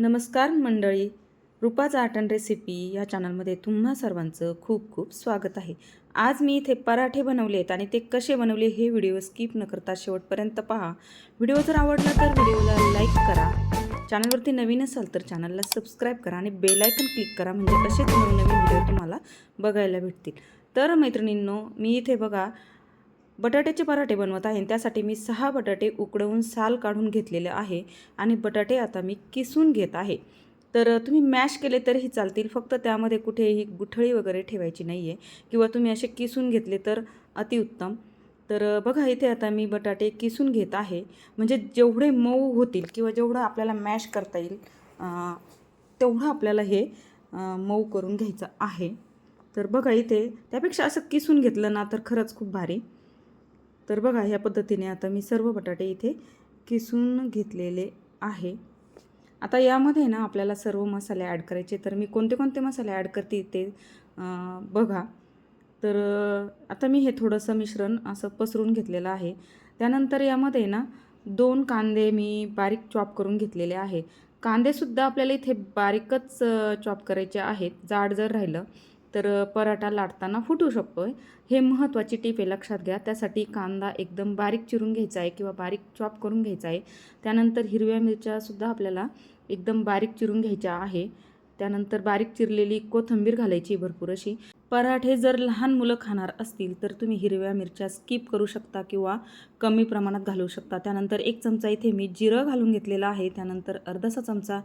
नमस्कार मंडळी. रुपाज art and recipe या चॅनलमध्ये तुम्हा सर्वांचं खूप खूप स्वागत आहे. आज मी इथे पराठे बनवले आहेत आणि ते कसे बनवले हे व्हिडिओ स्किप न करता शेवटपर्यंत पहा. व्हिडिओ जर आवडला तर व्हिडिओला लाईक करा. चॅनलवरती नवीन असाल तर चॅनलला सबस्क्राईब करा आणि बेलायकन क्लिक करा म्हणजे असेच नवीन नवीन व्हिडिओ तुम्हाला बघायला भेटतील. तर मैत्रिणींनो मी इथे बघा बटाट्याचे पराठे बनवत आहे त्यासाठी मी सहा बटाटे उकडवून साल काढून घेतलेले आहे आणि बटाटे आता मी किसून घेत आहे. तर तुम्ही मॅश केले तरीही चालतील फक्त त्यामध्ये कुठेही गुठळी वगैरे ठेवायची नाही आहे किंवा तुम्ही असे किसून घेतले तर अतिउत्तम. तर बघा इथे आता मी बटाटे किसून घेत आहे. म्हणजे जेवढे मऊ होतील किंवा जेवढं आपल्याला मॅश करता येईल तेवढं आपल्याला हे मऊ करून घ्यायचं आहे. तर बघा इथे त्यापेक्षा असं किसून घेतलं ना तर खरंच खूप भारी. तर बघा ह्या पद्धतीने आता मी सर्व बटाटे इथे किसून घेतलेले आहे. आता यामध्ये ना आपल्याला सर्व मसाले ॲड करायचे तर मी कोणते कोणते मसाले ॲड करते ते बघा. तर आता मी हे थोडंसं मिश्रण असं पसरून घेतलेलं आहे. त्यानंतर यामध्ये ना दोन कांदे मी बारीक चॉप करून घेतलेले आहे. कांदेसुद्धा आपल्याला इथे बारीकच चॉप करायचे आहेत. जाड जर राहिलं तर पराठा लाटताना फुटू शकतो आहे हे महत्त्वाची टीप आहे लक्षात घ्या. त्यासाठी कांदा एकदम बारीक चिरून घ्यायचा आहे किंवा बारीक चॉप करून घ्यायचा आहे. त्यानंतर हिरव्या मिरच्यासुद्धा आपल्याला एकदम बारीक चिरून घ्यायच्या आहे. त्यानंतर बारीक चिरलेली कोथंबीर घालायची भरपूर अशी. पराठे जर लहान मुलं खाणार असतील तर तुम्ही हिरव्या मिरच्या स्किप करू शकता किंवा कमी प्रमाणात घालू शकता. त्यानंतर एक चमचा इथे मी जिरं घालून घेतलेला आहे. त्यानंतर अर्धासा चमचा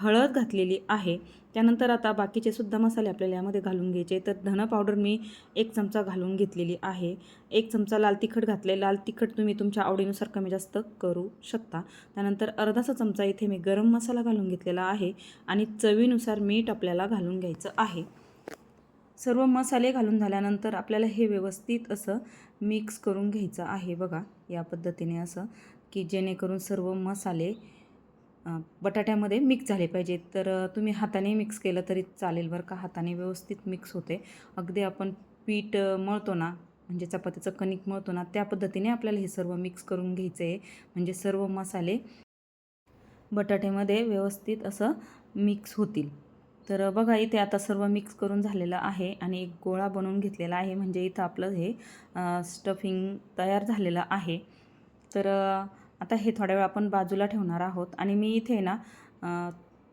हळद घातलेली आहे. त्यानंतर आता बाकीचे सुद्धा मसाले आपल्याला यामध्ये घालून घ्यायचे तर धणं पावडर मी एक चमचा घालून घेतलेली आहे. एक चमचा लाल तिखट घातले लाल तिखट तुम्ही तुमच्या आवडीनुसार कमी जास्त करू शकता. त्यानंतर अर्धासा चमचा इथे मी गरम मसाला घालून घेतलेला आहे आणि चवीनुसार मीठ आपल्याला घालून घ्यायचं आहे. सर्व मसाले घालून झाल्यानंतर आपल्याला हे व्यवस्थित असं मिक्स करून घ्यायचं आहे बघा या पद्धतीने असं की जेणेकरून सर्व मसाले बटाट्यामध्ये मिक्स झाले पाहिजेत तर तुम्ही हाताने मिक्स केलं तरी चालेल बरं का? हाताने व्यवस्थित मिक्स होते. अगदी आपण पीठ मळतो ना म्हणजे चपातीचं कणिक मळतो ना त्या पद्धतीने आपल्याला हे सर्व मिक्स करून घ्यायचं आहे म्हणजे सर्व मसाले बटाट्यामध्ये व्यवस्थित असं मिक्स होतील. तर बघा इथे आता सर्व मिक्स करून झालेलं आहे आणि एक गोळा बनवून घेतलेला आहे. म्हणजे इथं आपलं हे स्टफिंग तयार झालेलं आहे. तर आता हे थोड्या वेळ आपण बाजूला ठेवणार आहोत. आणि मी इथे ना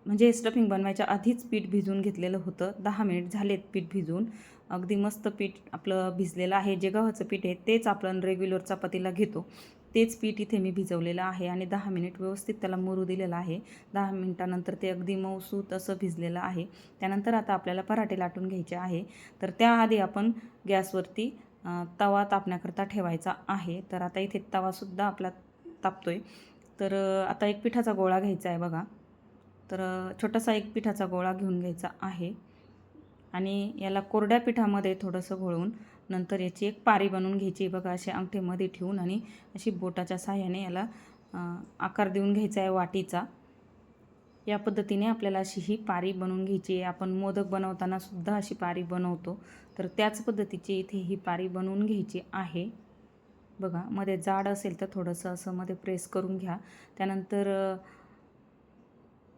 म्हणजे स्टफिंग बनवायच्या आधीच पीठ भिजून घेतलेलं होतं. दहा मिनिट झालेत पीठ भिजून. अगदी मस्त पीठ आपलं भिजलेलं आहे. जे गव्हाचं पीठ आहे तेच आपण रेग्युलर चपातीला घेतो. तेच पीठ इथे मी भिजवलेलं आहे आणि दहा मिनिट व्यवस्थित त्याला मुरू दिलेलं आहे. दहा मिनिटानंतर ते अगदी मऊसूत असं भिजलेलं आहे. त्यानंतर आता आपल्याला पराठे लाटून घ्यायचे आहे. तर त्याआधी आपण गॅसवरती तवा तापण्याकरता ठेवायचा आहे. तर आता इथे तवासुद्धा आपला तापतो आहे तर आता एक पिठाचा गोळा घ्यायचा आहे बघा. तर छोटासा एक पिठाचा गोळा घेऊन घ्यायचा आहे. आणि याला कोरड्या पिठामध्ये थोडंसं घोळून नंतर याची एक पारी बनवून घ्यायची बघा अशी अंगठीमध्ये ठेवून आणि अशी बोटाच्या साह्याने याला आकार देऊन घ्यायचा आहे वाटीचा. या पद्धतीने आपल्याला अशी ही पारी बनवून घ्यायची आहे. आपण मोदक बनवताना सुद्धा अशी पारी बनवतो. तर त्याच पद्धतीची इथे ही पारी बनवून घ्यायची आहे. बघा मध्ये जाड असेल तर थोडंसं असं मध्ये प्रेस करून घ्या. त्यानंतर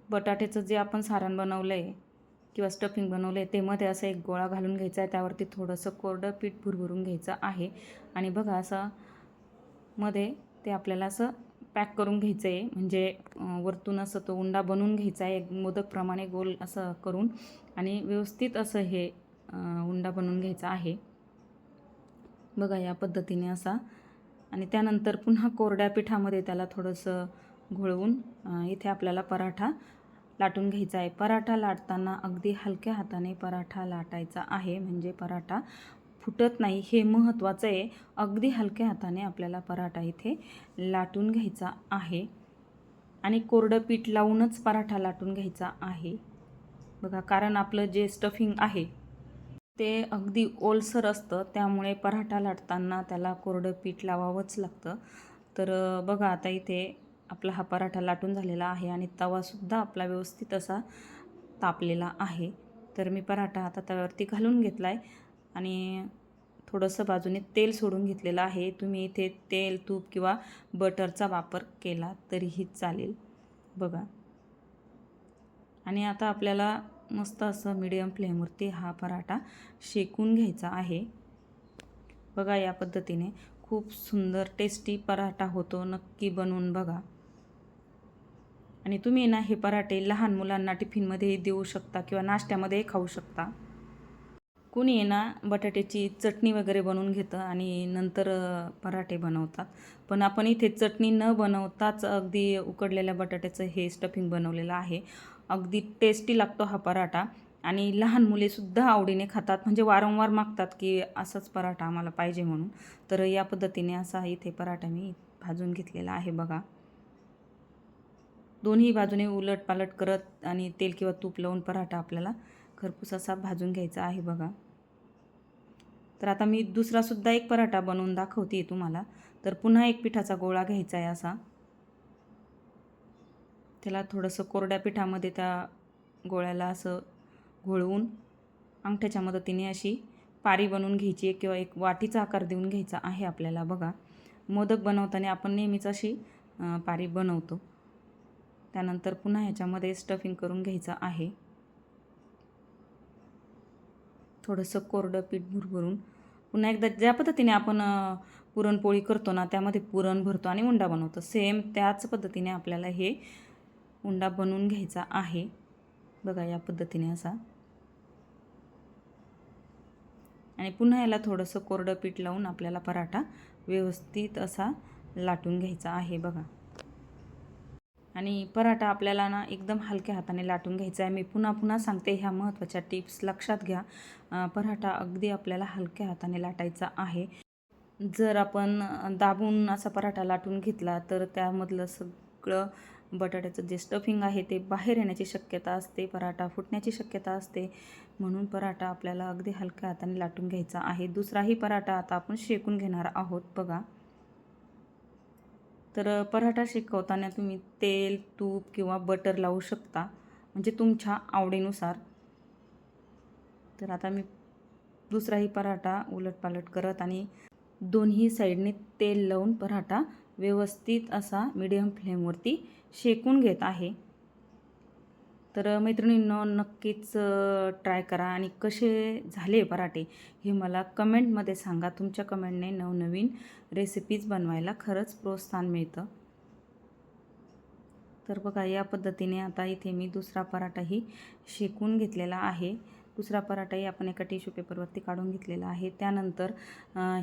बटाट्याचं जे आपण सारण बनवलं आहे किंवा स्टफिंग बनवलं आहे ते असं एक गोळा घालून घ्यायचा आहे. त्यावरती थोडंसं कोरडं पीठ भुरभरून घ्यायचं आहे. आणि बघा असं मध्ये ते आपल्याला असं पॅक करून घ्यायचं आहे म्हणजे वरतून असं तो उंडा बनवून घ्यायचा आहे. एक मोदकप्रमाणे गोल असं करून. आणि व्यवस्थित असं हे उंडा बनवून घ्यायचा आहे. बघा या पद्धतीने असा. आणि त्यानंतर पुन्हा कोरड्या पिठामध्ये त्याला थोडंसं घोळवून इथे आपल्याला पराठा लाटून घ्यायचा आहे. पराठा लाटताना अगदी हलक्या हाताने पराठा लाटायचा आहे. म्हणजे पराठा फुटत नाही हे महत्त्वाचं आहे. अगदी हलक्या हाताने आपल्याला पराठा इथे लाटून घ्यायचा आहे. आणि कोरडं पीठ लावूनच पराठा लाटून घ्यायचा आहे. बघा कारण आपलं जे स्टफिंग आहे ते अगदी ओलसर असतं. त्यामुळे पराठा लाटताना त्याला कोरडं पीठ लावावंच लागतं. तर बघा आता इथे आपला हा पराठा लाटून झालेला आहे आणि तवासुद्धा आपला व्यवस्थित असा तापलेला आहे. तर मी पराठा आता तव्यावरती घालून घेतला आहे आणि थोडंसं बाजूने तेल सोडून घेतलेलं आहे. तुम्ही इथे तेल तूप किंवा बटरचा वापर केला तरीही चालेल. बघा. आणि आता आपल्याला मस्त असं मीडियम फ्लेमवरती हा पराठा शेकून घ्यायचा आहे. बघा या पद्धतीने. खूप सुंदर टेस्टी पराठा होतो. नक्की बनवून बघा. आणि तुम्ही ना हे पराठे लहान मुलांना टिफिनमध्ये देऊ शकता किंवा नाश्त्यामध्ये खाऊ शकता. कुणी आहे ना बटाट्याची चटणी वगैरे बनवून घेतं आणि नंतर पराठे बनवतात. पण आपण इथे चटणी न बनवताच अगदी उकडलेल्या बटाट्याचं हे स्टफिंग बनवलेलं आहे. अगदी टेस्टी लागतो हा पराठा. आणि लहान मुलेसुद्धा आवडीने खातात. म्हणजे वारंवार मागतात की असाच पराठा आम्हाला पाहिजे म्हणून. तर या पद्धतीने असा इथे पराठा मी भाजून घेतलेला आहे बघा. दोन्ही बाजूने उलट पालट करत आणि तेल किंवा तूप लावून पराठा आपल्याला खरपूस असा भाजून घ्यायचा आहे बघा. तर आता मी दुसरासुद्धा एक पराठा बनवून दाखवते तुम्हाला. तर पुन्हा एक पिठाचा गोळा घ्यायचा आहे असा. त्याला थोडंसं कोरड्या पिठामध्ये त्या गोळ्याला असं घोळवून अंगठ्याच्या मदतीने अशी पारी बनवून घ्यायची आहे किंवा एक वाटीचा आकार देऊन घ्यायचा आहे आपल्याला बघा. मोदक बनवताना आपण नेहमीच अशी पारी बनवतो. त्यानंतर पुन्हा ह्याच्यामध्ये स्टफिंग करून घ्यायचं आहे. थोडंसं कोरडं पीठ भुरभरून. पुन्हा एकदा ज्या पद्धतीने आपण पुरणपोळी करतो ना त्यामध्ये पुरण भरतो आणि उंडा बनवतो. सेम त्याच पद्धतीने आपल्याला हे उंडा बनवून घ्यायचा आहे. बघा या पद्धतीने असा. आणि पुन्हा याला थोडंसं कोरडं पीठ लावून आपल्याला पराठा व्यवस्थित असा लाटून घ्यायचा आहे. बघा. आणि पराठा आपल्याला ना एकदम हलक्या हाताने लाटून घ्यायचा आहे. मी पुन्हा पुन्हा सांगते ह्या महत्त्वाच्या टिप्स लक्षात घ्या. पराठा अगदी आपल्याला हलक्या हाताने लाटायचा आहे. जर आपण दाबून असा पराठा लाटून घेतला तर त्यामधलं सगळं बटाट्याचं जे स्टफिंग आहे ते बाहेर येण्याची शक्यता असते पराठा फुटण्याची शक्यता असते. म्हणून पराठा आपल्याला अगदी हलक्या हाताने लाटून घ्यायचा आहे. दुसराही पराठा आता आपण शेकून घेणार आहोत बघा. तर पराठा शिकवताना तुम्ही तेल तूप किंवा बटर लावू शकता म्हणजे तुमच्या आवडीनुसार. तर आता मी दुसराही पराठा उलटपालट करत आणि दोन्ही साईडने तेल लावून पराठा व्यवस्थित असा मीडियम फ्लेमवरती शेकून घेत आहे. तर मैत्रिणींनो नक्कीच ट्राय करा. आणि कसे झाले पराठे हे मला कमेंटमध्ये सांगा. तुमच्या कमेंटने नवनवीन रेसिपीज बनवायला खरंच प्रोत्साहन मिळतं. तर बघा या पद्धतीने आता इथे मी दुसरा पराठाही शेकून घेतलेला आहे. दुसरा पराठाही आपण एका टिश्यू पेपरवरती काढून घेतलेला आहे. त्यानंतर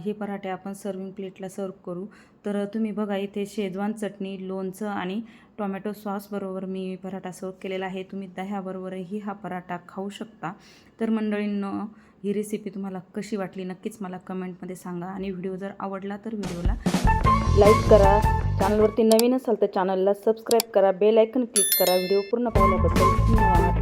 हे पराठे आपण सर्विंग प्लेटला सर्व करू. तर तुम्ही बघा इथे शेजवान चटणी लोणचं आणि टोमॅटो सॉसबरोबर मी पराठा सर्व केलेला आहे. तुम्ही दह्याबरोबरही हा पराठा खाऊ शकता. तर मंडळींनं ही रेसिपी तुम्हाला कशी वाटली नक्कीच मला कमेंटमध्ये सांगा. आणि व्हिडिओ जर आवडला तर व्हिडिओला लाईक करा. चॅनलवरती नवीन असाल तर चॅनलला सबस्क्राईब करा. बेल आयकन क्लिक करा. व्हिडिओ पूर्ण पाहिल्याबद्दल धन्यवाद.